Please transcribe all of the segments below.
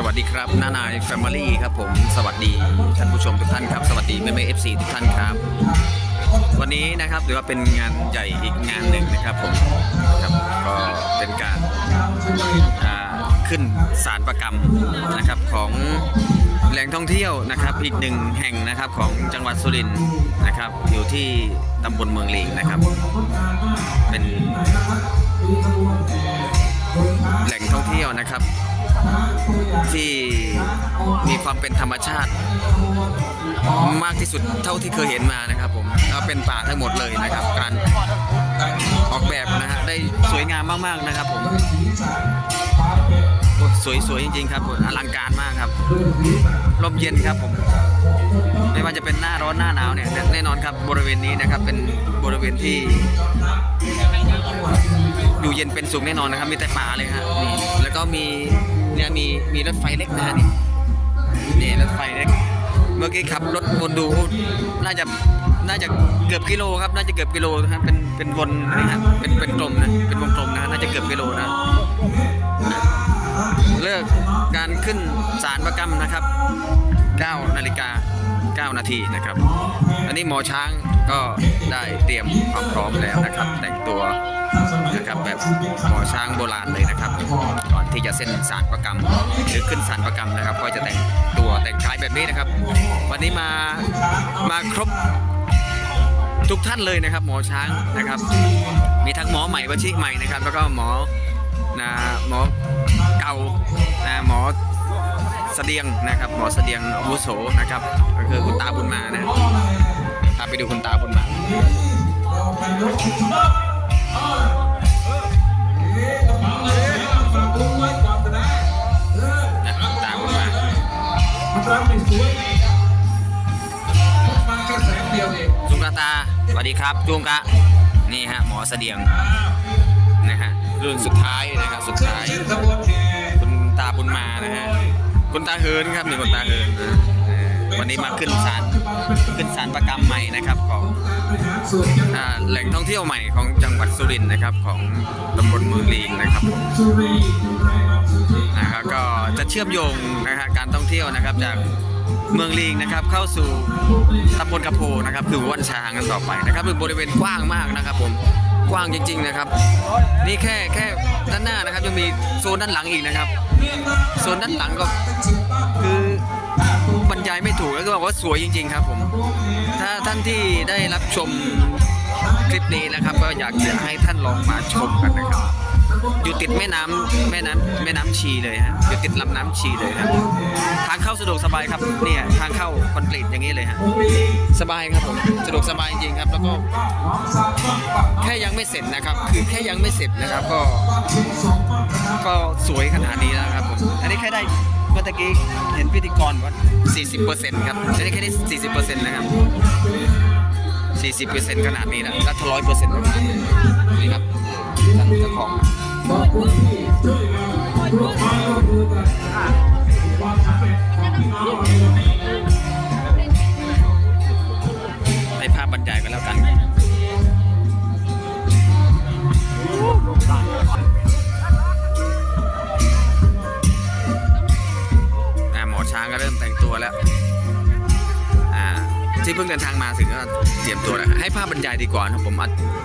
สวัสดีครับน้านายแฟมิลี่ครับผมสวัสดีท่านผู้ชมทุกท่านครับ สวัสดีแม่แม่เอฟซีทุกท่านครับ วันนี้นะครับถือว่าเป็นงานใหญ่อีกงานหนึ่งนะครับผมครับก็เป็นการขึ้นสารประกรรมนะครับของแหล่งท่องเที่ยวนะครับอีกหนึ่งแห่งนะครับของจังหวัดสุรินทร์นะครับอยู่ที่ตำบลเมืองลิงนะครับ เป็นแหล่งท่องเที่ยวนะครับ ที่มีความเป็นธรรมชาติ มากที่สุดเท่าที่เคยเห็นมานะครับผมแล้วเป็นป่าทั้งหมดเลยนะครับ การออกแบบนะฮะได้สวยงามมากๆนะครับผมโอ้สวยสวยจริงๆครับอลังการมากครับลมเย็นครับผมไม่ว่าจะเป็นหน้าร้อนหน้าหนาวเนี่ยแน่นอนครับบริเวณนี้นะครับเป็นบริเวณที่อยู่เย็นเป็นสุขแน่นอนนะครับ มีแต่ป่าเลยฮะนี่แล้วก็มี เนี่ยมีมีรถไฟเล็กนะฮะนี่นี่รถไฟเล็ก เมื่อกี้ขับรถวนดูน่าจะน่าจะเกือบกิโลครับ น่าจะเกือบกิโลนะครับเป็นเป็นวนนี่ครับเป็นเป็นกลมนะเป็นวงกลมนะน่าจะเกือบกิโลนะเลิกการขึ้นสารประกรรมนะครับ9นาฬิกา 9 นาทีนะครับ อันนี้หมอช้างก็ได้เตรียมความพร้อมแล้วนะครับ แต่งตัวนะครับแบบหมอช้างโบราณเลยนะครับ ที่จะเส้นสารประกรรมหรือขึ้นสารประกรรมนะครับ ก็จะแต่งตัวแต่งกายแบบนี้นะครับ วันนี้มามาครบทุกท่านเลยนะครับ หมอช้างนะครับ มีทั้งหมอใหม่วชิใหม่นะครับ แล้วก็หมอนะหมอเก่านะหมอเสดียงนะครับหมอเสดียงอาวุโสนะครับ ก็คือคุณตาบุญมานะพาไปดูคุณตาบุญมา วัสดีครับจุงกะนี่ฮะหมอเสดียงนะฮะรุ่นสุดท้ายนะครับสุดท้ายคุณตาบุญมานะฮะคุณตาเฮินครับนี่คุณตาเฮินนะเออวันนี้มาขึ้นศาลขึ้นศาลประกรรมใหม่นะครับของอแหล่งท่องเที่ยวใหม่ของจังหวัดสุรินทร์นะครับ ของตำบลเมืองลีงนะครับนะครับก็จะเชื่อมโยงนะฮะการท่องเที่ยวนะครับจาก เมืองลีงนะครับเข้าสู่ตำบลกระโพนะครับคือวันช้างกันต่อไปนะครับเป็นบริเวณกว้างมากนะครับผมกว้างจริง ๆนะครับ นี่แค่แค่ด้านหน้านะครับยังมีโซนด้านหลังอีกนะครับโซนด้านหลังก็คือบรรยายไม่ถูกแล้วก็บอกว่าสวยจริง ๆ ครับผมถ้าท่านที่ได้รับชมคลิปนี้นะครับ ก็อยากจะให้ท่านลองมาชมกันนะครับ อยู่ติดแม่น้ำแม่น้ำแม่น้ำชีเลยฮะอยู่ติดลำน้ำชีเลยฮะทางเข้าสะดวกสบายครับเนี่ยทางเข้าคอนกรีตอย่างนี้เลยฮะสบายครับผมสะดวกสบายจริงครับ แล้วก็แค่ยังไม่เสร็จนะครับ คือแค่ยังไม่เสร็จนะครับก็ ก็สวยขนาดนี้แล้วครับผม อันนี้แค่ได้เมื่อตะกี้เห็นพิธีกรว่า40%ครับ อันนี้แค่ได้ 40%นะครับ 40%ขนาดนี้นะแล้วถ้าร้อยเปอร์เซ็นต์นี่ครับ ท่านเจ้าของขอบคุณที่ช่วยกันร่วมม้ร่วมมือกันความสำเร็จของพี่น้องในวันนี้ให้ภาพบรรยายกันแล้วกันหมอช้างก็เริ่มแต่งตัวแล้วที่เพิ่งเดินทางมาถึงก็เตรียมตัวแล้วให้ภาพบรรยายดีกว่านะผม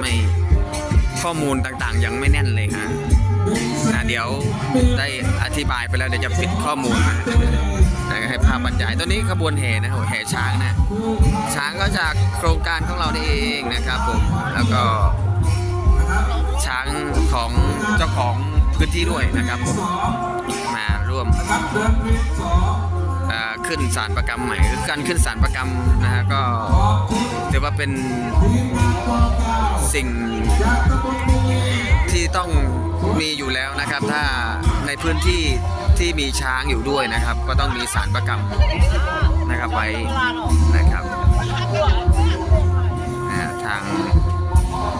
ไม่ ข้อมูลต่างๆ ยังไม่แน่นเลยฮะนะเดี๋ยวได้อธิบายไปแล้วเดี๋ยวจะปิดข้อมูลนะให้ภาพบรรยายตอนนี้ขบวนแห่นะแห่ช้างนะช้างก็จากโครงการของเรานี่เองนะครับผมแล้วก็ช้างของเจ้าของพื้นที่ด้วยนะครับผมมาร่วมขึ้นสารประกรรมใหม่คือการขึ้นสารประกรรมนะฮะก็ถือว่าเป็น สิ่งที่ต้องมีอยู่แล้วนะครับ ถ้าในพื้นที่ที่มีช้างอยู่ด้วยนะครับ ก็ต้องมีสารประกรรมนะครับไว้นะครับนะทาง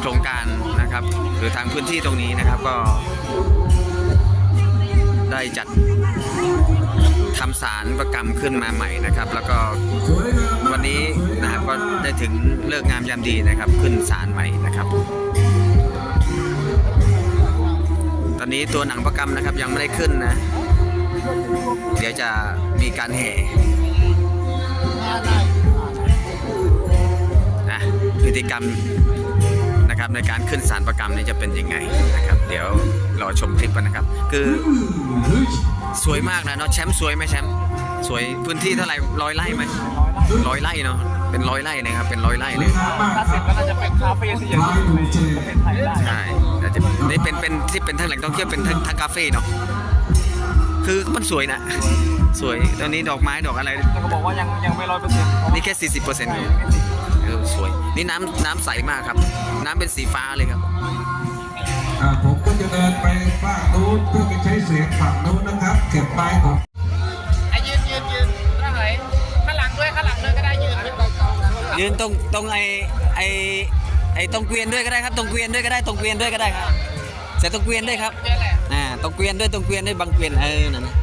โครงการนะครับ หรือทางพื้นที่ตรงนี้นะครับก็ได้จัด ทำสารประกรรมขึ้นมาใหม่นะครับ แล้วก็วันนี้นะครับก็ได้ถึงเลิกงามยามดีนะครับ ขึ้นสารใหม่นะครับ ตอนนี้ตัวหนังประกรรมนะครับยังไม่ได้ขึ้นนะ เดี๋ยวจะมีการแห่นะพฤติกรรมนะครับในการขึ้นสารประกรรมนี่จะเป็นยังไงนะครับ เดี๋ยวรอชมคลิปกันนะครับ คือ สวยมากนะเนาะแชมป์สวยไหมแชมป์สวยพื้นที่เท่าไหร่ร้อยไร่ไหมร้อยไร่เนาะเป็นร้อยไร่นะครับเป็นร้อยไร่เลยถ้าเสร็จก็น่าจะเป็นคาเฟ่ที่ใหญ่ที่สุดในประเทศไทยได้ใช่แต่จะนี่เป็นเป็นที่เป็นทั้งแหล่งท่องเที่ยวเป็นทั้งทั้งคาเฟ่เนาะคือมันสวยนะสวยตอนนี้ดอกไม้ดอกอะไรแต่ก็บอกว่ายังยังไม่ร้อยเปอร์เซ็นต์นี่แค่40เปอร์เซ็นต์เออสวยนี่น้ำน้ำใสมากครับ น้ำเป็นสีฟ้าเลยครับอ่าผมก็จะ เดินไปฝั่งนู้นเพื่อไปใช้เสียงฝั่งนู้นนะครับ เก็บป้ายของอะยืนยืนยืนข้างไหนข้างหลังด้วยข้างหลังด้วยก็ได้ยืนยืนตรงตรงไอไอไอตรงเกวียนด้วยก็ได้ครับตรงเกวียนด้วยก็ได้ตรงเกวียนด้วยก็ได้ครับใส่ตรงเกวียนด้วยครับนี่แหละ อ่าตรงเกวียนด้วยตรงเกวียนด้วยบางเกวียนเออนั่นนะ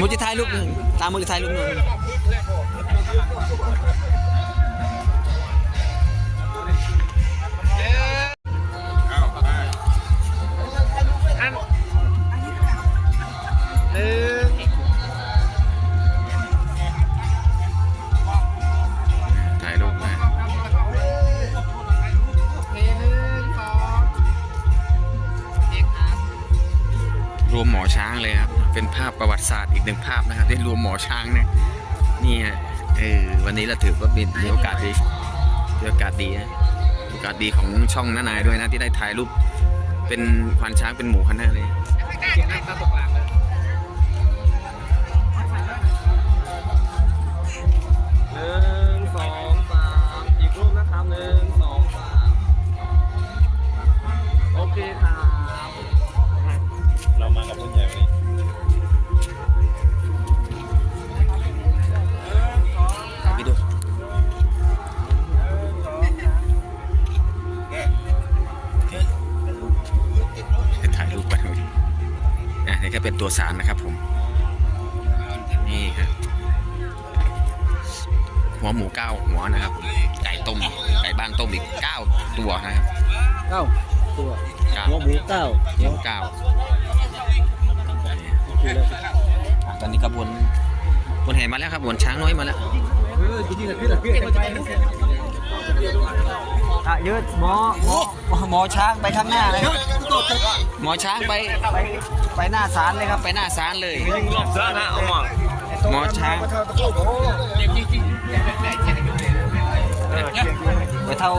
มูจิทายลูกหนึ่งตามมูจิทายลูกหนึ่งหนึ่งถ่ายรูปนะหนึ่งสองรวมหมอช้างเลยครับ เป็นภาพประวัติศาสตร์อีกหนึ่งภาพนะครับที่รวมหมอช้างเนี่ยนี่ฮะเออวันนี้เราถือว่าเป็นมีโอกาสดีมีโอกาสดีนะโอกาสดีของช่องน้านายด้วยนะที่ได้ถ่ายรูปเป็นควานช้างเป็นหมูคณะเลยเขียนหน้าตาตกหลังเลยหนึ่งสองสามอีกรูปนะครับหนึ่งสองสามโอเคครับเรามากับรุ่นใหญ่วันนี้ ตัวสารนะครับผม นี่ครับหัวหมูเก้าหัวนะครับไก่ต้มไก่บ้านต้มอีกเก้าตัวนะครับเก้าตัวเก้าหัวหมูเก้าหมูเก้านี่อะตอนนี้ขบวนขบวนแห่มาแล้วครับขบวนช้างน้อยมาแล้วอะยืดหมอหมอหมอช้างไปข้างหน้าเลย หมอช้างไปไปไปหน้าศาลเลยครับไปหน้าศาลเลยรอบเสื้อนะเอาหมอนหมอช้างไปเท่า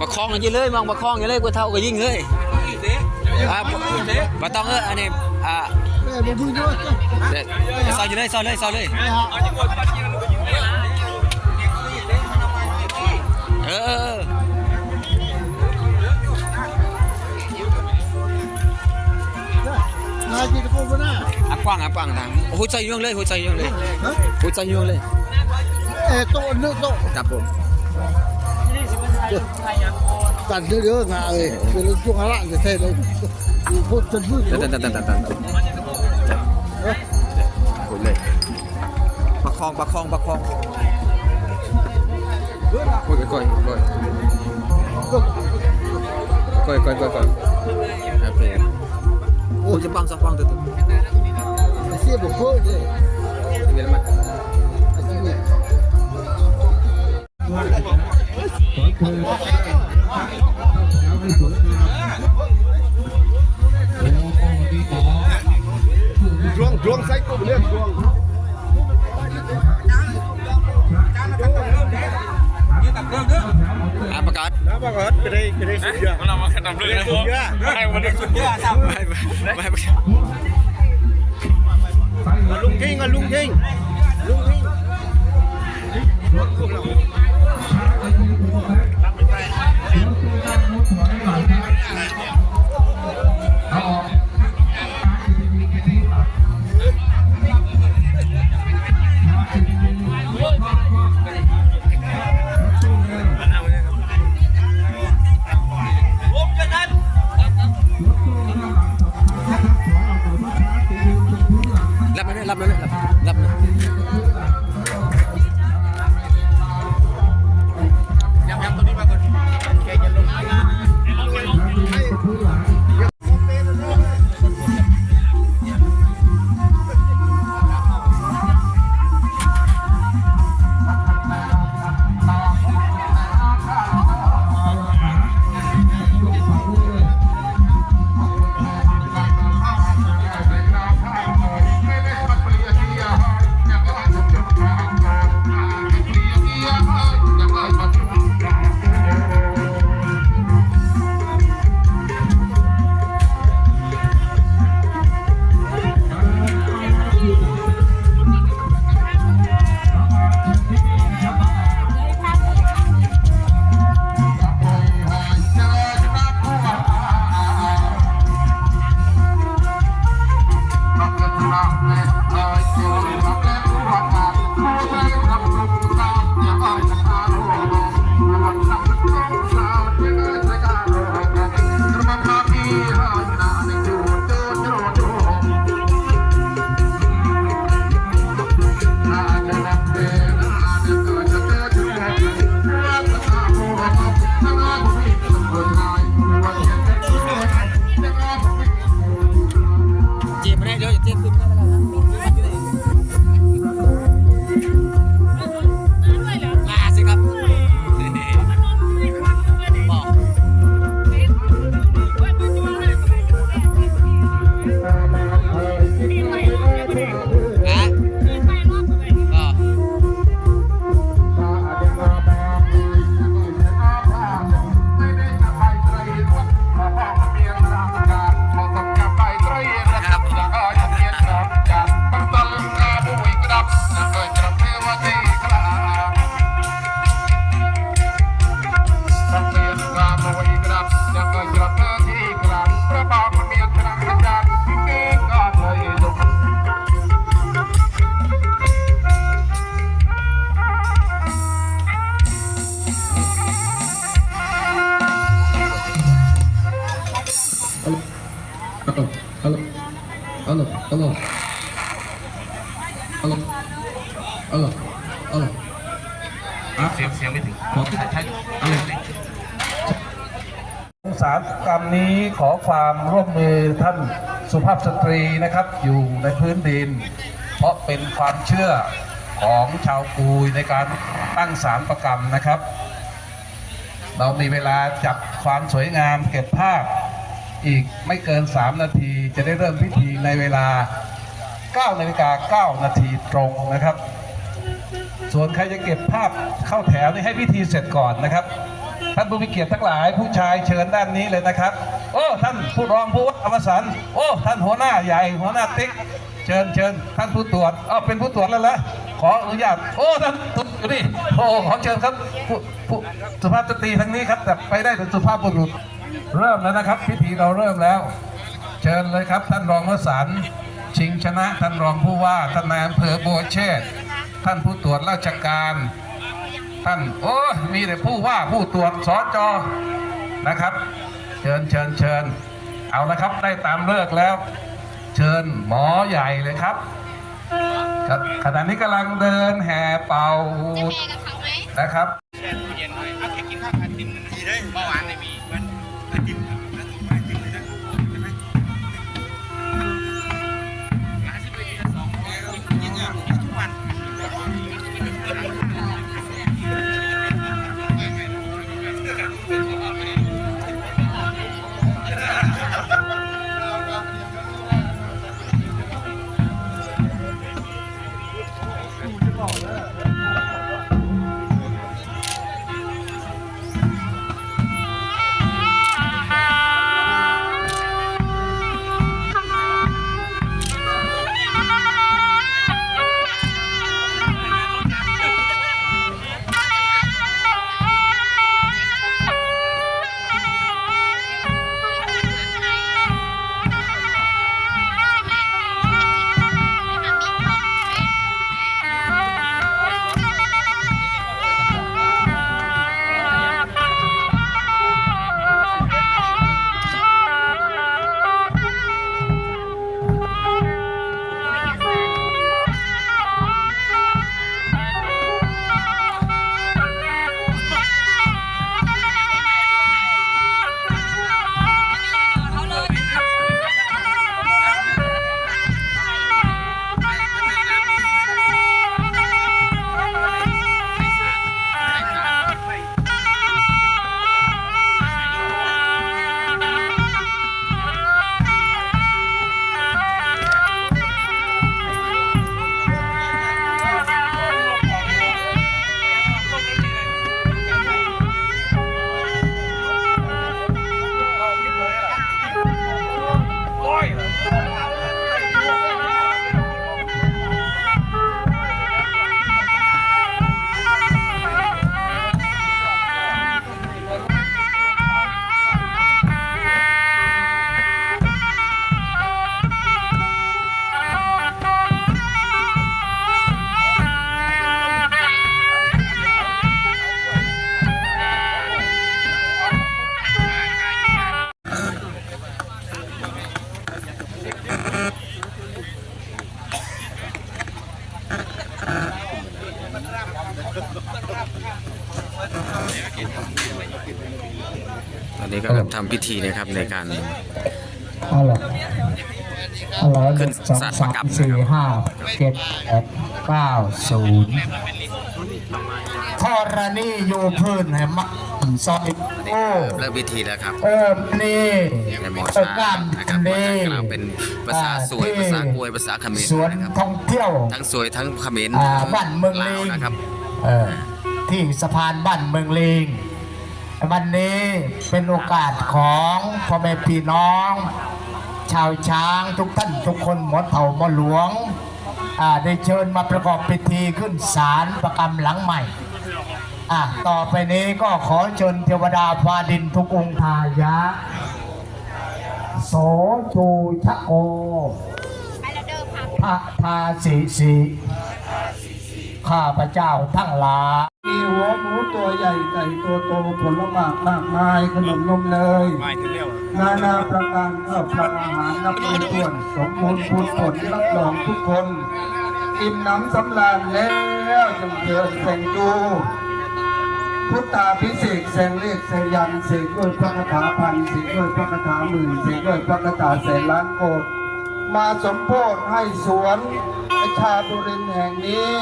ประคองกันอยี่เลยมองประคองอยู่เลยกูเท่าก็ยิ่งเลยอะบ่ต้องเอออันนี้อะเดี๋ยวซอยอยู่เลยซอยเลยซอยเลยเออ นายจีตะโกนมาหน้าอะกว้างอะกว้างทางหัวใจยวงเลยหัวใจยวงเลยหัวใจยวงเลยเออโตนึกโตครับผมตัดเยอะๆงาเลยเป็นช่วงหาละจะเท่เลยพูดจนพูดตันตันตันตันตันพูดเลยประคองประคองประคองพูดก่อยก่อยก่อยก่อยก่อยก่อยโอเคโอ้จะบังสักบังตัวตัวเสี ยบุกเพิ่มเลยเดี๋ยวมาดวะประกาศน้ำปลากดไปได้ไป อใช้เออสารกรรมนี้ขอความร่วมมือท่านสุภาพสตรีนะครับอยู่ในพื้นดิน เพราะเป็นความเชื่อของชาวกุยในการตั้งสารประกรรมนะครับ เรามีเวลาจับความสวยงามเก็บภาพอีกไม่เกิน 3 นาทีจะได้เริ่มพิธีในเวลา 9นาฬิกา9นาทีตรงนะครับ ส่วนใครจะเก็บภาพเข้าแถวนี่ให้พิธีเสร็จก่อนนะครับ ท่านผู้มีเกียรติทั้งหลายผู้ชายเชิญด้านนี้เลยนะครับ โอ้ท่านผู้รองผู้ว่าอมสันโอ้ท่านหัวหน้าใหญ่หัวหน้าติ๊กเชิญเชิญท่านผู้ตรวจอ้าวเป็นผู้ตรวจแล้วละขออนุญาตโอ้ท่านตุ๊อยู่นี่โอ้ขอเชิญครับผู้ผู้สุภาพสตรีทั้งนี้ครับ แต่ไปได้แต่สุภาพบุรุษเริ่มแล้วนะครับ พิธีเราเริ่มแล้ว เชิญเลยครับ ท่านรองวสันชิงชนะท่านรองผู้ว่าท่านนายอำเภอบัวเชษฐ์ ท่านผู้ตรวจราชการ ท่านโอ้ยมีแต่ผู้ว่าผู้ตรวจสอจอนะครับ เชิญเชิญเชิญเอาละครับได้ตามเลิกแล้ว เชิญหมอใหญ่เลยครับครับขณะนี้กำลังเดินแห่เป่านะครับเย็นหน่อยเอาแค่กินข้าวผัดติ่มดีเลยเบาหวานไม่มีมันติ่ม พิธีนะครับในการเอาล่ะเอาล่ะขึ้หนนึ่งสองสารปสาระกัมบสี่ห้าเจ็ดแปดเก้าศูนย์ธรณีอยู่พื้นให้มักซอยโอ้เริ่มพิธีแล้วครับเอิมนี่ในหมอเอิช้างมนะครับนี่กำลังเป็นภาษาสวยภาษากวยภาษาเขมรสวนนะครับท่องเที่ยว ทั้งสวยทั้งเขมรอ่าทั้งบ้านเมืองลาลิวงนะครับเออที่สะพานบ้านเมืองลิง วันนี้เป็นโอกาสของพ่อแม่พี่น้อง ชาวช้างทุกท่านทุกคนหมดเผ่าหมดหลวงอ่าได้เชิญมาประกอบพิธีขึ้นศาลประกรรมหลังใหม่อะต่อไปนี้ก็ขอเชิญเทวดาฟ้าดินทุกองค์ทายะโสจูชะโอพระทาสีสี ข้าพระเจ้าทั้งหลายมีหัวหมูตัวใหญ่ไก่ตัวโตผลไม้มากมายขนมนมเนยนานาประการข้าวปลาอาหารนับเป็นส่วนสมบูรณ์พูนผลรับรองทุกคน อิ่มหน้ำสำราญแล้วจงเชิญแสงดูพุทธาพิเศษแสงเลขแสงยันเสกด้วยพระคาถาพันเสกด้วยพระคาถาหมื่นเสกด้วยพระคาถาแสนล้านโกด มาสมโพธให้สวนประชาบุรินแห่งนี้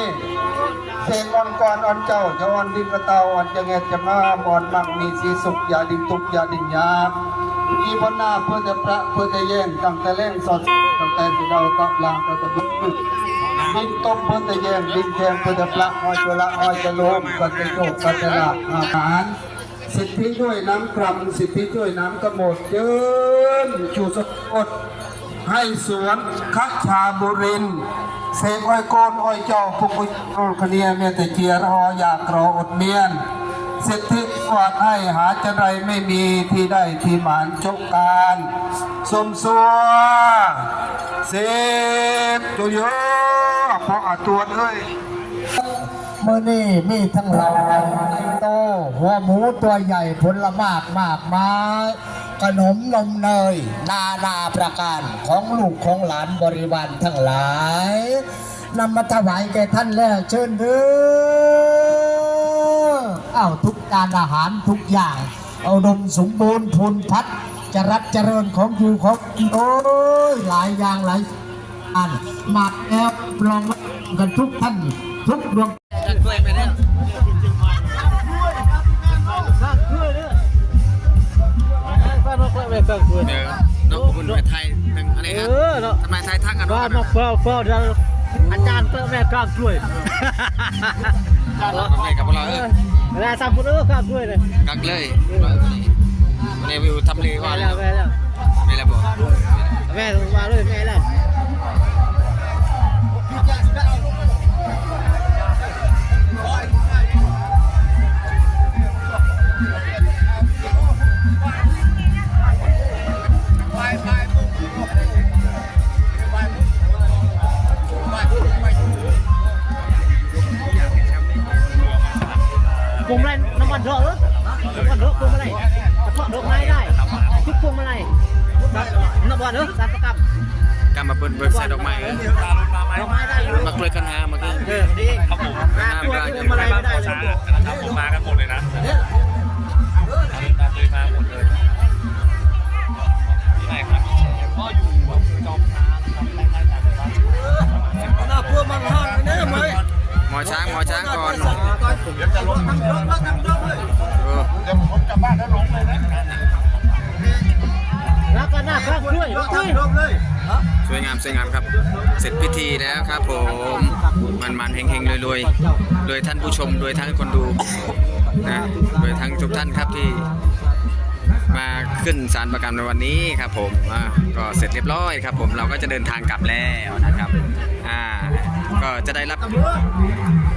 เสกอ่อนก่อนอ่อนเจ้าจะอ่อนดินกระเตาอ่อนจะแงจะงามอ่อนมักมีสีสุขอย่าดิ่งตุกอย่าดิ่งยามอีพนาเพื่อจะพระเพื่อจะแย่งตั้งแต่เล่งสอดตั้งแต่สิเราตับลางตั้งแต่บุกบินต้มเพื่อจะแย่งบินแทงเพื่อจะพระอ้อยจะละอ้อยจะโลมก็จะโยกก็จะละอาหารสิทธิด้วยน้ำกรำสิทธิด้วยน้ำกระโมดเยินชูสกด ให้สวนคัชาบุรินเสกอ้อยโกนอ้อยเจ้าพุกอุ้ยโรคเนียเมตเจียรออยากรออดเมียนสิทธิกวาดให้หาจะไรไม่มีที่ได้ที่หมานจกการสมสัวเสพจุโยเพราะอาตัวเอ้ยเมื่อนี่มีทั้งเราโตหัวหมูตัวใหญ่ผลละมากมากมาย ขนมนมเนย นานาประการของลูกของหลานบริวารทั้งหลายนำมาถวายแก่ท่านแล้วเชิญเด้ออ้าวทุกการอาหารทุกอย่าง เอาดมสมบูรณ์พูนพัดจะรับเจริญของอยู่ของโอ้ยหลายอย่างหลายอันมาแล้วลองกันทุกท่านทุกดวงช่วยไป เนี่ยเดี๋ยวน้องคุณไปไทยหนึ่งอันนี้ฮะเออเนาะทำไมไทยทักกันว่าว่ามาเฝ้าเฝ้าเดี๋ยวอาจารย์ก็แม่กล้าช่วยทำไมกับพวกเราเออเวลาทำพุทธก็กล้าช่วยเลยกักเลยวันนี้วิวทำเลว่าแม่แล้แล้ววแม่แล้วไม่แล้วบอกแม่ลงมาเลยแม่แล้ว พวงมาลัยน้ำมันเถอะน้ำมันเถอะพวงมาลัยกระเทาะดอกไม้ได้ทุกพวงมาลัยน้ำมันเถอะสารประกรรมกำมาเบิ้ลเบิ้ลใส่ดอกไม้เออดอกไม้ได้เลยมากล้วยคันหามากี้เออดีครับผมหน้าพวงพวงมาลัยไม่ได้เลยนะครับผมมากันหมดเลยนะตาเคยมาหมดเลยที่ไหนครับพี่แชร์ก็อยู่อำเภอจอมพระนะครับใกล้ๆกันเลยว่าหน้าพวกมันห้างเนี่ยไหม หมอช้างหมอช้างก่อนเดี๋ยวจะลงทั้งรถแล้วทั้งรถเลยเออเดี๋ยวผมกลับบ้านแล้วลงเลยนะแล้วก็หน้าข้างด้วยด้วยสวยงามสวยงามครับ เสร็จพิธีแล้วครับผมมันมันๆเฮงๆรวยๆโดยท่านผู้ชมโดยทั้งคนดูนะโดยทั้งทุกท่านครับที่มาขึ้นสารประกรรมในวันนี้ครับผมอ่าก็เสร็จเรียบร้อยครับผมเราก็จะเดินทางกลับแล้วนะครับอ่า ก็จะได้รับ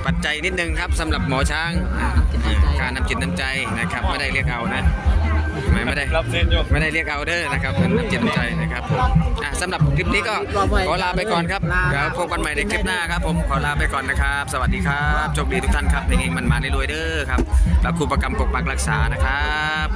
ปัจจัยนิดนึงครับสำหรับหมอช้างอ่าการนำจิตน้ำใจนะครับไม่ได้เรียกเอานะไม่ไม่ได้รับเส้นโยกไม่ได้เรียกเอาเด้อนะครับเป็นน้ำจิตน้ำใจนะครับผมอะสำหรับคลิปนี้ก็ขอลาไปก่อนครับเดี๋ยวพบกันใหม่ในคลิปหน้าครับผมขอลาไปก่อนนะครับ สวัสดีครับโชคดีทุกท่านครับเฮงๆมันมาในรวยๆเด้อครับแล้วครูประกรรมปกปักรักษานะครับ